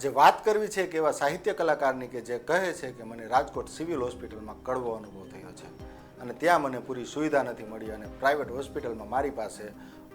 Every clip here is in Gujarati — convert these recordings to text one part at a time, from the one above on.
આજે વાત કરવી છે કે એવા સાહિત્ય કલાકારની કે જે કહે છે કે મને રાજકોટ સિવિલ હોસ્પિટલમાં કડવો અનુભવ થયો છે. અને ત્યાં મને પૂરી સુવિધા નથી મળી અને પ્રાઇવેટ હોસ્પિટલમાં મારી પાસે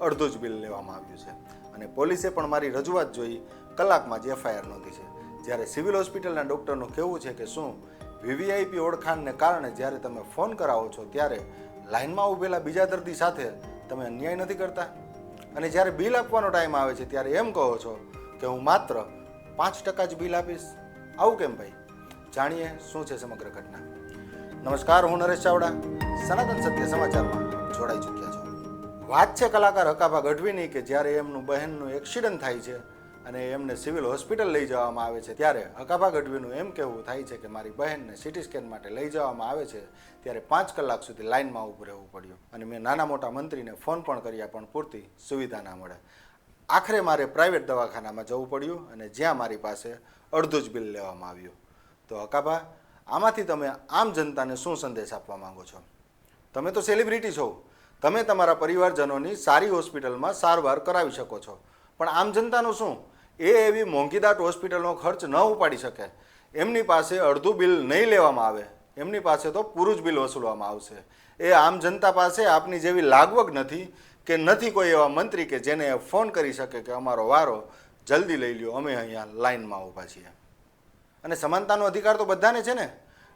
અડધું જ બિલ લેવામાં આવ્યું છે. અને પોલીસે પણ મારી રજૂઆત જોઈ, કલાકમાં જ એફઆઈઆર નોંધી છે. જ્યારે સિવિલ હોસ્પિટલના ડૉક્ટરનું કહેવું છે કે શું, વીવીઆઈપી ઓળખાણને કારણે જ્યારે તમે ફોન કરાવો છો ત્યારે લાઇનમાં ઊભેલા બીજા દર્દી સાથે તમે અન્યાય નથી કરતા? અને જ્યારે બિલ આપવાનો ટાઈમ આવે છે ત્યારે એમ કહો છો કે હું માત્ર પાંચ ટકા જ બિલ આપીશ. આવું કેમ ભાઈ? જાણીએ શું છે સમગ્ર ઘટના. નમસ્કાર, હું નરેશ ચાવડા. સનાતન સત્ય સમાચારમાં જોડાઈ ચૂક્યા છો. વાત છે કલાકાર હકાભા ગઢવીની કે જ્યારે એમનું બહેનનું એક્સિડન્ટ થાય છે અને એમને સિવિલ હોસ્પિટલ લઈ જવામાં આવે છે, ત્યારે હકાભા ગઢવીનું એમ કહેવું થાય છે કે મારી બહેનને સિટી સ્કેન માટે લઈ જવામાં આવે છે, ત્યારે પાંચ કલાક સુધી લાઇનમાં ઊભું રહેવું પડ્યું. અને મેં નાના મોટા મંત્રીને ફોન પણ કર્યા, પણ પૂરતી સુવિધા ના મળે. આખરે મારે પ્રાઇવેટ દવાખાનામાં જવું પડ્યું અને જ્યાં મારી પાસે અડધું જ બિલ લેવામાં આવ્યું. તો અકાભા આમાંથી તમે આમ જનતાને શું સંદેશ આપવા માંગો છો? તમે તો સેલિબ્રિટી છો. તમે તમારા પરિવારજનોની સારી હોસ્પિટલમાં સારવાર કરાવી શકો છો. પણ આમ જનતાનું શું? એ એવી મોંઘીદાટ હોસ્પિટલનો ખર્ચ ન ઉપાડી શકે. એમની પાસે અડધું બિલ નહીં લેવામાં આવે. એમની પાસે તો પૂરું જ બિલ વસૂલવામાં આવશે. એ આમ જનતા પાસે આપની જેવી લાગવગ નથી કે નથી કોઈ એવા મંત્રી કે જેને ફોન કરી શકે કે અમારો વારો જલ્દી લઈ લ્યો, અમે અહીંયા લાઇનમાં ઊભા છીએ. અને સમાનતાનો અધિકાર તો બધાને છે ને?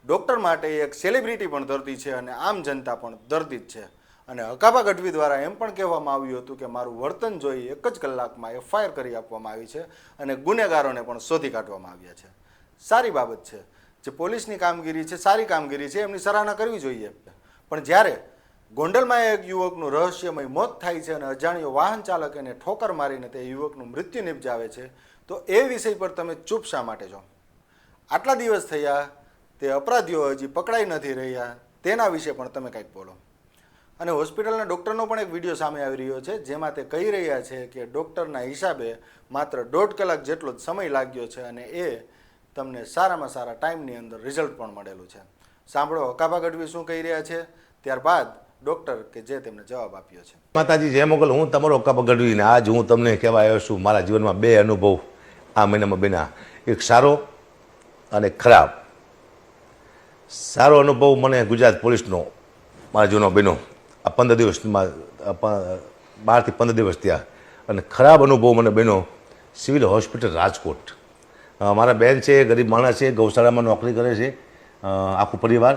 ડૉક્ટર માટે એક સેલિબ્રિટી પણ દર્દી છે અને આમ જનતા પણ દર્દી જ છે. અને હકાબા ગઢવી દ્વારા એમ પણ કહેવામાં આવ્યું હતું કે મારું વર્તન જોઈ એક જ કલાકમાં એફઆઈઆર કરી આપવામાં આવી છે અને ગુનેગારોને પણ શોધી કાઢવામાં આવ્યા છે. સારી બાબત છે. જે પોલીસની કામગીરી છે, સારી કામગીરી છે, એમની સરાહના કરવી જોઈએ. પણ જ્યારે ગોંડલમાં એક યુવકનું રહસ્યમય મોત થાય છે અને અજાણ્યો વાહન ચાલક એને ઠોકર મારીને તે યુવકનું મૃત્યુ નિપજાવે છે. તો એ વિષય પર તમે ચૂપ શા માટે છો? આટલા દિવસ થયા, તે અપરાધીઓ હજી પકડાઈ નથી રહ્યા, તેના વિશે પણ તમે કંઈક બોલો. અને હોસ્પિટલના ડૉક્ટરનો પણ એક વીડિયો સામે આવી રહ્યો છે, જેમાં તે કહી રહ્યા છે કે ડૉક્ટરના હિસાબે માત્ર દોઢ કલાક જેટલો જ સમય લાગ્યો છે અને એ તમને સારામાં સારા ટાઈમની અંદર રિઝલ્ટ પણ મળેલું છે. સાંભળો હકાભા ગઢવી શું કહી રહ્યા છે? ત્યારબાદ ડૉક્ટર કે જે તેમને જવાબ આપ્યો છે. માતાજી જય મોગલ હું તમારો કપ ગઢવીને આજ હું તમને કહેવા આવ્યો છું. મારા જીવનમાં બે અનુભવ આ મહિનામાં બેના એક સારો અને ખરાબ. સારો અનુભવ મને ગુજરાત પોલીસનો, મારા જૂનો બન્યો. આ પંદર દિવસમાં બારથી પંદર દિવસ થયા. અને ખરાબ અનુભવ મને બન્યો સિવિલ હોસ્પિટલ રાજકોટ. મારા બેન છે, ગરીબ માણસ છે, ગૌશાળામાં નોકરી કરે છે. આખું પરિવાર.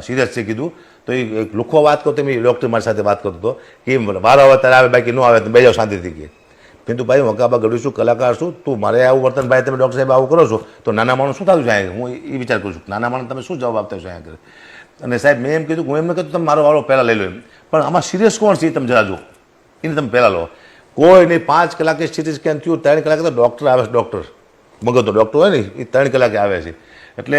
સિરિયસ છે કીધું. તો એ એક લુખો વાત કરતો મેં ડૉક્ટર મારી સાથે વાત કરતો હતો કે વારો આવે ત્યારે આવે, બાકી ન આવે તો બે જાઓ શાંતિથી કે. પિંતુ ભાઈ, હું કાબા ગઢવી છું, કલાકાર છું, તું મારે આવું વર્તન ભાઈ, તમે ડૉક્ટર સાહેબ આવું કરો છો, તો નાના માણસ શું થયું છે હું એ વિચાર કરું છું, નાના માણસ તમે શું જવાબ આપતા છો અહીંયા આગળ? અને સાહેબ, મેં એમ કીધું, હું એમને કીધું તમે મારો વારો પહેલાં લઈ લો એમ. પણ આમાં સિરિયસ કોણ છે એ તમે જરા જુઓ. એને તમે પહેલાં લો. કોઈ નહીં, પાંચ કલાકે સિટી સ્કેન થયું, ત્રણ કલાકે તો ડૉક્ટર આવે છે ડૉક્ટર મગજનો ડૉક્ટર હોય ને, એ ત્રણ કલાકે આવે છે. એટલે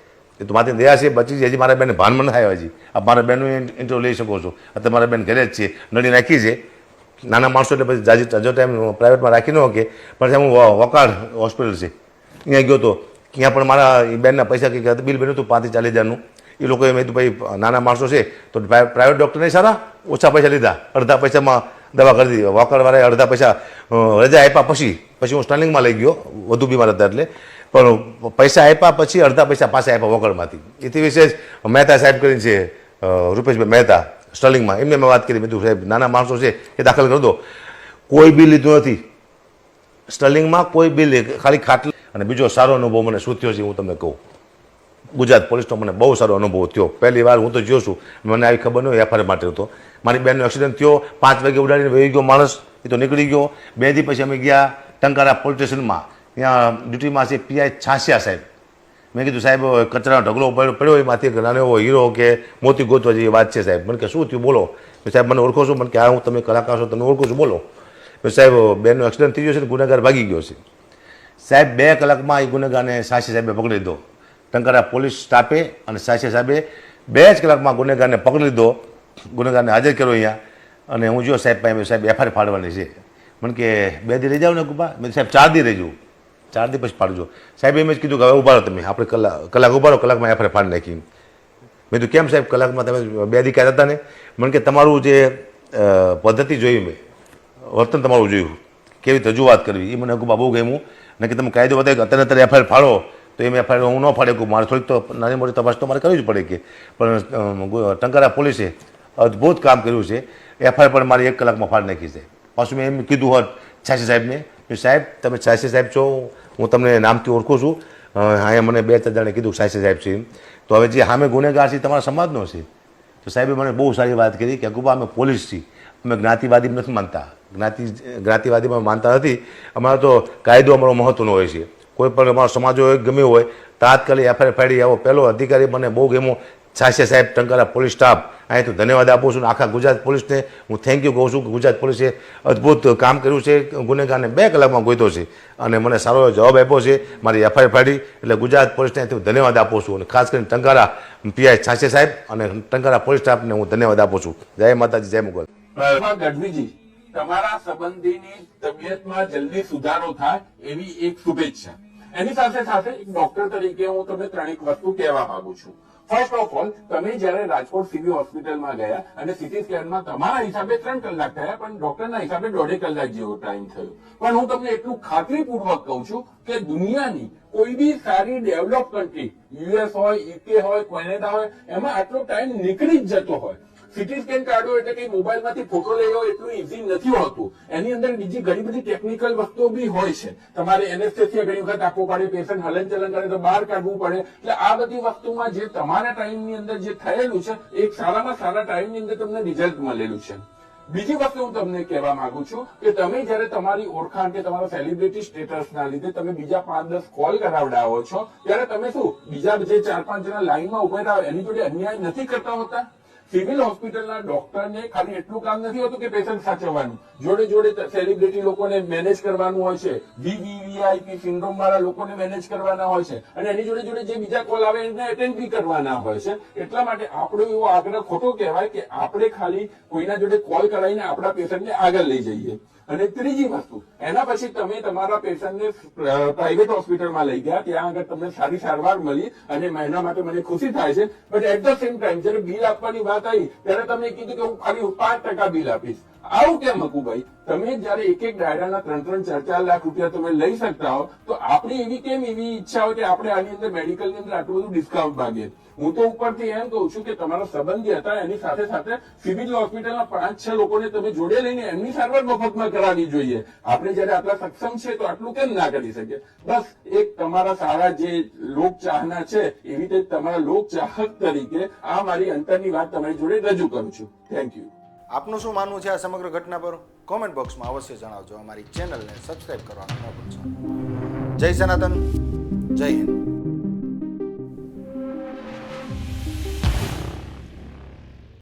એ તો મારી દયા છે, બચી છે, હજી મારા બેન ભાનમાં આવ્યા હજી. આ મારા બેનનું ઇન્ટરવ્યુ લઈ શકો છો. અત્યારે મારા બેન ઘરે જ છે. નડી નાખી છે. નાના માણસો એટલે પછી જાજી જો ટાઈમ પ્રાઇવેટમાં રાખી ન શકે. પણ હું વકાળ હોસ્પિટલ છે. ત્યાં ગયો તો, ત્યાં પણ મારા બેનના પૈસા કંઈક બિલ બન્યું હતું પાંત્રીસ ચાલીસ હજારનું. એ લોકોએ મેં કીધું, ભાઈ, નાના માણસો છે, તો પ્રાઇવેટ ડૉક્ટરને સારા? ઓછા પૈસા લીધા. અડધા પૈસામાં દવા કરી દીધી. વોકરવાળાએ અડધા પૈસા રજા આપ્યા પછી. પછી હું સ્ટર્લિંગમાં લઈ ગયો. વધુ બીમાર હતા એટલે. પણ પૈસા આપ્યા પછી અડધા પૈસા પાસે આપ્યા વગરમાંથી. એથી વિશેષ મહેતા સાહેબ કરીને છે રૂપેશભાઈ મહેતા, સ્ટર્લિંગમાં. એમને મેં વાત કરી, મેં સાહેબ, નાના માણસો છે, એ દાખલ કરી દો. કોઈ બિલ લીધું નથી. સ્ટર્લિંગમાં કોઈ બિલ ખાલી ખાટલી અને બીજો સારો અનુભવ મને શું થયો છે, હું તમને કહું. ગુજરાત પોલીસનો મને બહુ સારો અનુભવ થયો. પહેલી વાર હું તો જોઉં છું, મને આવી ખબર નહીં એફઆઈઆર માટે હતો. મારી બેનનો એક્સિડન્ટ થયો, પાંચ વાગે ઉડાડીને વહી ગયો માણસ, એ તો નીકળી ગયો. બે દી પછી અમે ગયા ટંકારા પોલીસ સ્ટેશનમાં. ત્યાં ડ્યુટીમાં છે પીઆઈ છાસિયા સાહેબ. મેં કીધું, સાહેબ કચરાનો ઢગલો પડ્યો એમાંથી નાનો એવો હીરો કે મોતી ગોતવા જેવી વાત છે સાહેબ. મને કે, શું થયું? બોલો. સાહેબ, મને ઓળખો છો. મને કે, હા, હું તમે કલાકાર છો તમને ઓળખું છું. બોલો. સાહેબ બેનનો એક્સિડન્ટ થઈ ગયો છે ને, ગુનેગાર ભાગી ગયો છે. સાહેબ, બે કલાકમાં એ ગુનેગારને સાસી સાહેબે પકડી લીધો. ટંકારા પોલીસ સ્ટાફે અને સાસી સાહેબે બે જ કલાકમાં ગુનેગારને પકડી લીધો. ગુનેગારને હાજર કર્યો અહીંયા. અને હું જો સાહેબ પાસે સાહેબ, એફઆઈઆર ફાડવાની છે. મને કે, બે દી રહી જાવ ને ગુપા મેં સાહેબ, ચાર દી રહી જવું ચાર દિવસ પછી ફાડજો સાહેબ, એમ જ કીધું કે હવે ઊભા તમે. આપણે કલાક કલાક ઊભા રહો, કલાકમાં એફઆઈઆર ફાડી નાખી મેં કીધું, કેમ સાહેબ, કલાકમાં તમે બે દી હતા ને? મને કે, તમારું જે પદ્ધતિ જોઈ મેં, વર્તન તમારું જોયું. કેવી રજૂઆત કરવી? એ મને બહુ ગમ્યું. કે તમે કાયદો વધારે અત્યારે અત્યારે એફઆઈઆર ફાડો, તો એમ એફઆઈઆર હું ન ફાડે કહું મારે થોડીક તો નાની મોટી તપાસ તો મારે કરવી જ પડે કે. પણ ટંકારા પોલીસે અદ્ભુત કામ કર્યું છે. એફઆઈઆર પણ મારી એક કલાકમાં ફાડી નાખી છે. પાછું મેં એમ કીધું હોત છાસી સાહેબને સાહેબ, તમે છાસી સાહેબ છો હું તમને નામથી ઓળખું છું. હા અહીંયા મને બે ચાર જણે કીધું સાહેબ સાહેબ છે તો હવે જે સામે ગુનેગાર છે તમારા સમાજનો છે. તો સાહેબે મને બહુ સારી વાત કરી કે અકુબા અમે પોલીસ છીએ. અમે જ્ઞાતિવાદી નથી માનતા. જ્ઞાતિ જ્ઞાતિવાદીમાં માનતા નથી. અમારો તો કાયદો અમારો મહત્ત્વનો હોય છે. કોઈ પણ અમારો સમાજ હોય ગમે હોય, તાત્કાલિક એફઆઈઆર ફાડી આવો. પહેલો અધિકારી મને બહુ ગમ્યો. છાસિયા સાહેબ, ટંકારા પોલીસ સ્ટાફ અહીં તો ધન્યવાદ આપું છું આખા ગુજરાત પોલીસને. હું થેન્ક યુ કહું છું કે ગુજરાત પોલીસે અદ્ભુત કામ કર્યું છે, ગુનેગારને બે કલાકમાં ગોઈતો છે અને મને સારો એવો જવાબ આપ્યો છે મારી એફઆઈઆર ફાડી. એટલે ગુજરાત પોલીસને અહીંથી હું ધન્યવાદ આપું છું અને ખાસ કરીને ટંકારા પીઆઈ છાસિયા સાહેબ અને ટંકારા પોલીસ સ્ટાફને હું ધન્યવાદ આપું છું. જય માતાજી, જય મુગલ. ગઢવીજી, તમારા સંબંધીની તબિયતમાં જલ્દી સુધારો થાય એવી એક શુભેચ્છા. એની સાથે સાથે એક ડોક્ટર તરીકે હું તમને ત્રણેક વસ્તુ કહેવા માંગુ છું. ફર્સ્ટ ઓફ ઓલ તમે જયારે રાજકોટ સિવિલ હોસ્પિટલમાં ગયા અને સિટી સ્કેનમાં તમારા હિસાબે ત્રણ કલાક થયા, પણ ડોક્ટરના હિસાબે દોઢે કલાક જેવો ટાઈમ થયો. પણ હું તમને એટલું ખાતરીપૂર્વક કહું છું કે દુનિયાની કોઈ બી સારી ડેવલપ કન્ટ્રી યુએસ હોય યુકે હોય કેનેડા હોય, એમાં આટલો ટાઈમ નીકળી જ જતો હોય. સીટી સ્કેન કાઢો એટલે કઈ મોબાઈલમાંથી ફોટો લેવો એટલું ઇઝી નથી હોતું. એની અંદર બીજી ઘણી બધી ટેકનિકલ વસ્તુઓ બી હોય છે. તમારે એનેસ્થેસિયા ઘણી વખત આપવો પડે પેશન્ટ હલન ચલન કરે તો બહાર કાઢવું પડે. એટલે આ બધી વસ્તુમાં જે તમારા ટાઈમની અંદર જે થયેલું છે, એક સારામાં સારા ટાઈમની અંદર તમને રિઝલ્ટ મળેલું છે. બીજી વસ્તુ હું તમને કહેવા માંગુ છું કે તમે જ્યારે તમારી ઓળખાણ કે તમારા સેલિબ્રિટી સ્ટેટસના લીધે તમે બીજા પાંચ, દસ કોલ કરાવડાવો છો, ત્યારે તમે શું, બીજા જે ચાર, પાંચ જણા લાઈનમાં ઊભા રહ્યા એની જોડે અન્યાય નથી કરતા હોતા? સિવિલ હોસ્પિટલના ડોક્ટરને ખાલી એટલું કામ નથી હોતું કે પેશન્ટ સાચવવાનું. જોડે જોડે સેલિબ્રિટી લોકોને મેનેજ કરવાનું હોય છે. વીવીવીઆઈપી સિન્ડ્રોમ વાળા લોકોને મેનેજ કરવાના હોય છે. અને એની જોડે જોડે જે બીજા કોલ આવે એને અટેન્ડ બી કરવાના હોય છે. એટલા માટે આપણો એવો આગ્રહ ખોટો કહેવાય કે આપણે ખાલી કોઈના જોડે કોલ કરાવીને આપણા પેશન્ટને આગળ લઈ જઈએ. અને ત્રીજી વસ્તુ, એના પછી તમે તમારા પેશન્ટને પ્રાઇવેટ હોસ્પિટલમાં લઈ ગયા, ત્યાં આગળ તમને સારી સારવાર મળી અને એના માટે મને ખુશી થાય છે. But at the same time જ્યારે બિલ આપવાની વાત આવી, ત્યારે તમે કીધું કે હું ખાલી પાંચ ટકા બિલ આપીશ. આવું કેમ હકુભાઈ તમે જયારે એક એક ડાયરાના ત્રણ ત્રણ ચાર ચાર લાખ રૂપિયા તમે લઈ શકતા હો, તો આપણી એવી કેમ એવી ઈચ્છા હોય કે આપણે આની અંદર મેડિકલની અંદર આટલું બધું ડિસ્કાઉન્ટ માંગીએ? હું તો ઉપરથી એમ કહું છું કે તમારા સંબંધી હતા, એની સાથે સાથે સિવિલ હોસ્પિટલના પાંચ છ લોકોને તમે જોડે લઈને એમની સારવાર મફતમાં કરાવવી જોઈએ. આપણે જયારે આટલા સક્ષમ છે તો આટલું કેમ ના કરી શકીએ? બસ, એક તમારા સારા જે લોક ચાહના છે, એવી રીતે તમારા લોક ચાહક તરીકે આ મારી અંતરની વાત તમારી જોડે રજૂ કરું છું. થેન્ક યુ આપનું શું માનવું છે આ સમગ્ર ઘટના પર? કોમેન્ટ બોક્સમાં અવશ્ય જણાવજો. અમારી ચેનલને સબસ્ક્રાઈબ કરવાનું ન ભૂલશો. જય સનાતન, જય હિન્દ.